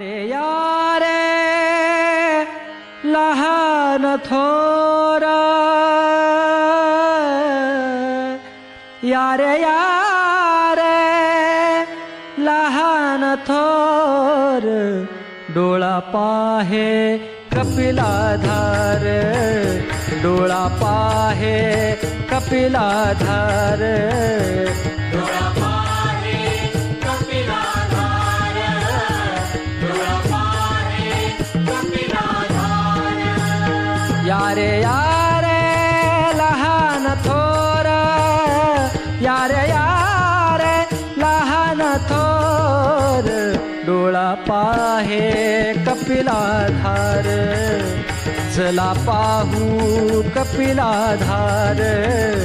रे यारे लहान थोर. यारे यारे लहान थोर. डोळा पाहे कपिलाधार. डोळा पाहे कपिलाधार. यारे यारे लहान थोर. यारे यारे लहान थोर. डोळा पाहे कपिलाधार. चला पाहू कपिलाधार. कपिलाधार.